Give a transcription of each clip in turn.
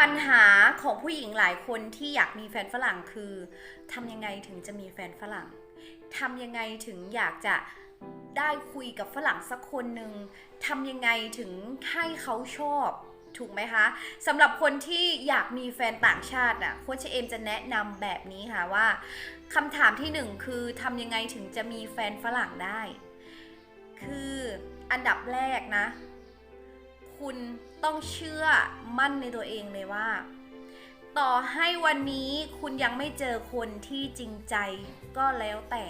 ปัญหาของผู้หญิงหลายคนที่อยากมีแฟนฝรั่งคือทำยังไงถึงจะมีแฟนฝรั่งทำยังไงถึงอยากจะได้คุยกับฝรั่งสักคนหนึ่งทำยังไงถึงให้เขาชอบถูกไหมคะสำหรับคนที่อยากมีแฟนต่างชาติน่ะโค้ชเอมจะแนะนำแบบนี้ค่ะว่าคำถามที่หนึ่งคือทำยังไงถึงจะมีแฟนฝรั่งได้ คืออันดับแรกนะ คุณต้องเชื่อมั่นในตัวเองเลยว่า ต่อให้วันนี้คุณยังไม่เจอคนที่จริงใจก็แล้วแต่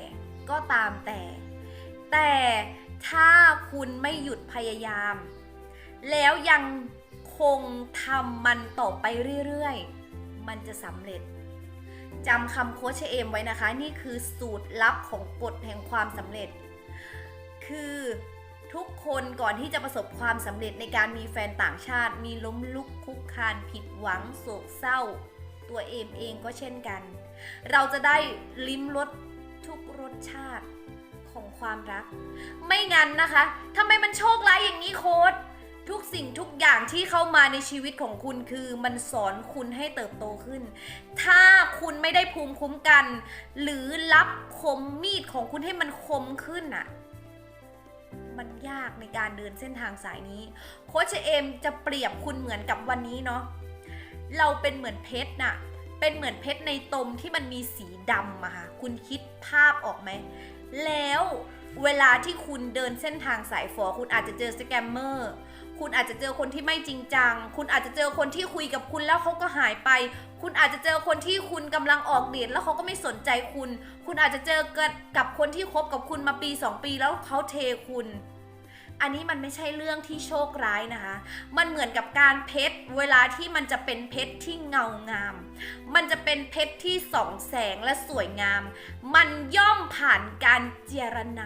ก็ตามแต่ แต่ถ้าคุณไม่หยุดพยายาม แล้วยังคงทำมันต่อไปเรื่อยๆ มันจะสำเร็จจำคำโค้ชเอมไว้นะคะ นี่คือสูตรลับของกฎแห่งความสำเร็จ คือ ทุกคนก่อนที่จะประสบความสำเร็จในการมีแฟนต่างชาติ มีล้มลุกคุกคานผิดหวังโศกเศร้า ตัวเอมเองก็เช่นกัน เราจะได้ลิ้มรสทุกรสชาติของความรัก ไม่งั้นนะคะทำไมมันโชคร้ายอย่างนี้โค้ดทุกสิ่งทุกอย่างที่เข้ามาในชีวิตของคุณคือมันสอนคุณให้เติบโตขึ้น ถ้าคุณไม่ได้ภูมิคุ้มกัน หรือรับคมมีดของคุณให้มันคมขึ้นอะ มันยากในการเดินเส้นทางสายนี้ โค้ชเอมจะเปรียบคุณเหมือนกับวันนี้เนาะเราเป็นเหมือนเพชรน่ะเป็นเหมือนเพชรในตมที่มันมีสีดำอะค่ะคุณคิดภาพออกไหม แล้ว เวลาที่คุณเดินเส้นทางสายฝอคุณอาจจะเจอสแกมเมอร์คุณอาจจะเจอคนที่ไม่จริงจัง คุณอาจจะเจอคนที่คุยกับคุณแล้วเขาก็หายไป คุณอาจจะเจอคนที่คุณกำลังออกเดทแล้วเขาก็ไม่สนใจคุณ คุณอาจจะเจอกับคนที่คบกับคุณมาปี 2 ปีแล้วเขาเทคุณ อันนี้มันไม่ใช่เรื่องที่โชคร้ายนะคะ มันเหมือนกับการเพชร เวลาที่มันจะเป็นเพชรที่เงางาม มันจะเป็นเพชรที่สองแสงและสวยงาม มันย่อมผ่านการเจรไน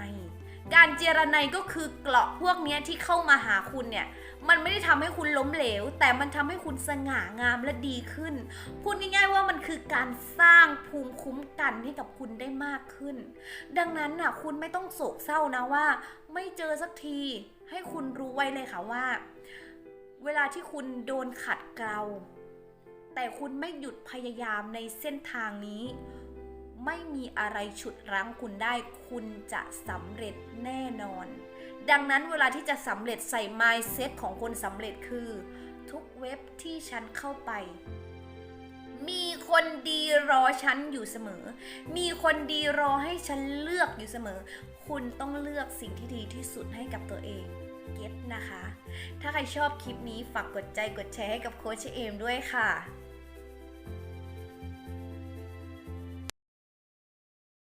การเจรไนก็คือเกราะพวกเนี้ยที่เข้ามาหาคุณเนี่ย มันไม่ได้ทำให้คุณล้มเหลว แต่มันทำให้คุณสง่างามและดีขึ้น พูดง่ายๆว่ามันคือการสร้างภูมิคุ้มกันให้กับคุณได้มากขึ้น ดังนั้นน่ะคุณไม่ต้องโศกเศร้านะว่า ไม่เจอสักที ให้คุณรู้ไว้เลยค่ะว่า เวลาที่คุณโดนขัดเกลา แต่คุณไม่หยุดพยายามในเส้นทางนี้ ไม่มีอะไรฉุดรั้งคุณได้ คุณจะสำเร็จแน่นอน ดังนั้นเวลาที่จะสำเร็จใส่ mindset ของคนสำเร็จคือ ทุกเว็บที่ฉันเข้าไป มีคนดีรอฉันอยู่เสมอ มีคนดีรอให้ฉันเลือกอยู่เสมอ คุณต้องเลือกสิ่งที่ดีที่สุดให้กับตัวเองเก็ตนะคะ ถ้าใครชอบคลิปนี้ฝากกดใจกดแชร์ให้กับโค้ชเอมด้วยค่ะ